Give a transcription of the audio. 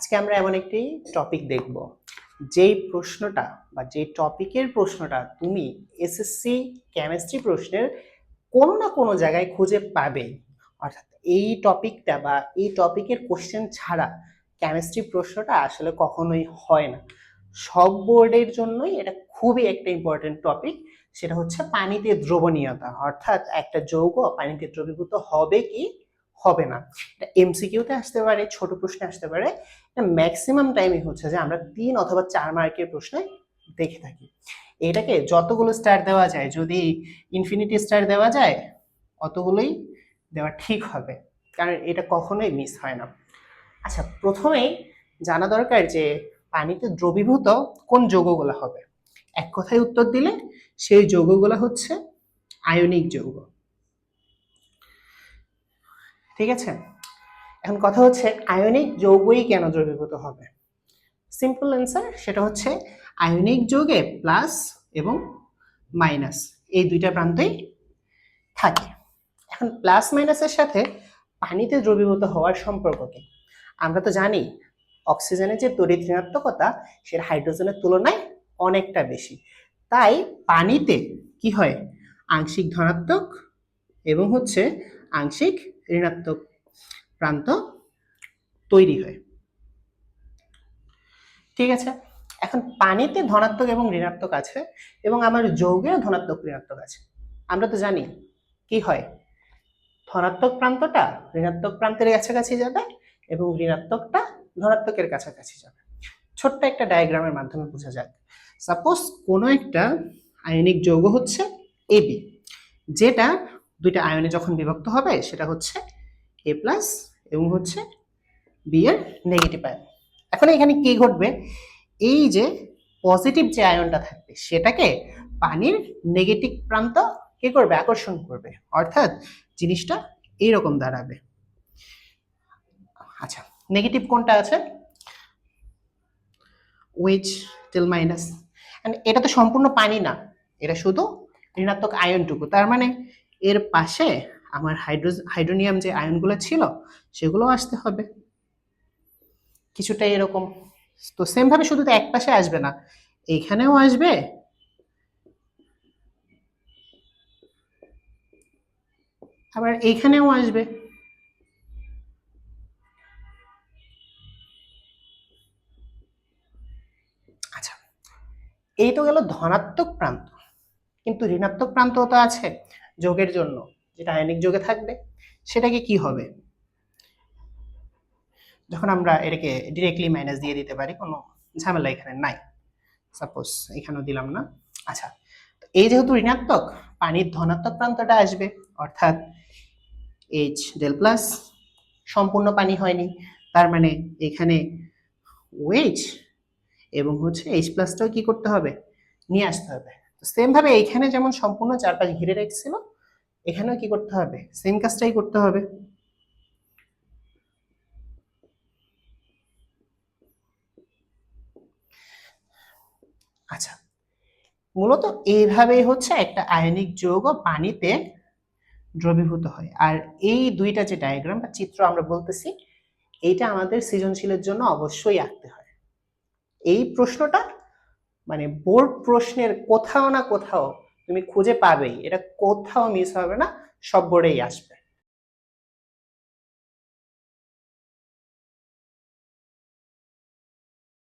আজকে আমরা এমন একটি টপিক দেখব। যেই প্রশ্নটা বা যেই টপিকের প্রশ্নটা তুমি এসএসসি কেমিস্ট্রি প্রশ্নের কোনো না কোনো জায়গায় খুঁজে পাবে। অর্থাৎ এই টপিকটা বা এই টপিকের কোশ্চেন ছাড়া কেমিস্ট্রি প্রশ্নটা আসলে কখনোই হয় না। সব বোর্ডের জন্যই এটা খুবই একটা ইম্পর্টেন্ট টপিক সেটা হচ্ছে পানিতে দ্রবণীয়তা। অর্থাৎ একটা যৌগ পানিতে দ্রবীভূত হবে কি? হবে না। এটা এমসিকিউতে আসতে পারে, ছোট প্রশ্নে আসতে পারে। ম্যাক্সিমাম টাইমই হচ্ছে যে আমরা তিন অথবা চার মার্কের প্রশ্নে দেখে থাকি। এটাকে যতগুলো স্টার দেওয়া যায়, যদি ইনফিনিটি স্টার দেওয়া যায়, অতগুলোই দেওয়া ঠিক হবে। কারণ এটা কখনোই মিস হয় না। আচ্ছা প্রথমেই জানা দরকার যে পানিতে দ্রবীভূত কোন যৌগগুলো হবে। এক কথায় উত্তর দিলে সেই যৌগগুলো হচ্ছে আয়নিক যৌগ। ঠিক আছে? এখন কথা হচ্ছে, আয়নিক যৌগই কেন দ্রবীভূত হবে? সিম্পল অ্যান্সার সেটা হচ্ছে আয়নিক যৌগে প্লাস এবং মাইনাস এই দুইটা প্রান্তই থাকে। এখন প্লাস মাইনাসের সাথে পানিতে দ্রবীভূত হওয়ার সম্পর্ক কি? আমরা তো জানি অক্সিজেনের যে তড়িৎ ঋণাত্মকতা, সেটা হাইড্রোজেনের তুলনায় অনেকটা বেশি। তাই পানিতে কি হয়? আংশিক ধনাত্মক এবং হচ্ছে আংশিক ঋণাত্মক প্রান্ত তৈরি হয়। ঠিক আছে? এখন পানিতে ধনাত্মক এবং ঋণাত্মক আছে এবং আমার যৌগে ধনাত্মক ঋণাত্মক আছে। আমরা তো জানি কি হয়। ধনাত্মক প্রান্তটা ঋণাত্মক প্রান্তের কাছাকাছি যাবে এবং ঋণাত্মকটা ধনাত্মকের কাছাকাছি যাবে। ছোট্ট একটা ডায়াগ্রামের মাধ্যমে বোঝা যাক। সাপোজ কোনো একটা আয়নিক যৌগ হচ্ছে এবি যেটা দুইটা আয়নে যখন বিভক্ত হবে, সেটা হচ্ছে এ প্লাস এবং হচ্ছে বি এর নেগেটিভ আয়ন। এখন এখানে কি ঘটবে? এই যে পজিটিভ যে আয়নটা থাকবে, সেটাকে পানির নেগেটিভ প্রান্ত কি করবে? আকর্ষণ করবে। অর্থাৎ জিনিসটা এইরকম দাঁড়াবে। আচ্ছা নেগেটিভ কোনটা আছে? ওয়েজ টিল মাইনাস এটা তো সম্পূর্ণ পানি না, এটা শুধু ঋণাত্মক আয়নটুকু। তার মানে এর পাশে আমার হাইড্রো হাইড্রোনিয়াম যে আয়নগুলো ছিল সেগুলো আসতে হবে। কিছুটা এরকম। তো সেম ভাবে শুধু তো এক পাশে আসবে না, এইখানেও আসবে। আবার এইখানেও আসবে। আচ্ছা এই তো গেল ধনাত্মক প্রান্ত। কিন্তু ঋণাত্মক প্রান্ত তো আছে। যোগের জন্য, যেটা আয়নিক যোগে থাকবে, সেটাকে কি হবে? যখন আমরা এটাকে ডিরেক্টলি মাইনাস দিয়ে দিতে পারি, কোনো ঝামেলা এখানে নাই। সাপোজ এখানেও দিলাম না। আচ্ছা এই যেহেতু ঋণাত্মক, পানির ধনাত্মক প্রান্তটা আসবে, অর্থাৎ এইচ ডেল প্লাস সম্পূর্ণ পানি হয়নি। তার মানে এখানে ওয়েচ এবং হচ্ছে এইচ প্লাসটাও কি করতে হবে? নিয়ে আসতে হবে। তো সেম ভাবে এইখানে যেমন সম্পূর্ণ চারপাশ ঘিরে রেখেছিল এখানেও কি করতে হবে? সেম কাজটাই করতে হবে। আচ্ছা মূলত এইভাবেই হচ্ছে একটা আয়নিক যৌগ পানিতে দ্রবীভূত হয়। আর এই দুইটা যে ডায়াগ্রাম বা চিত্র আমরা বলতেছি, এইটা আমাদের সৃজনশীলের জন্য অবশ্যই আঁকতে হয়। এই প্রশ্নটা মানে বোর্ড প্রশ্নের কোথাও না কোথাও তুমি খুঁজে পাবেই। এটা কোথাও মিস হবে না সব বোর্ডেই আসবে।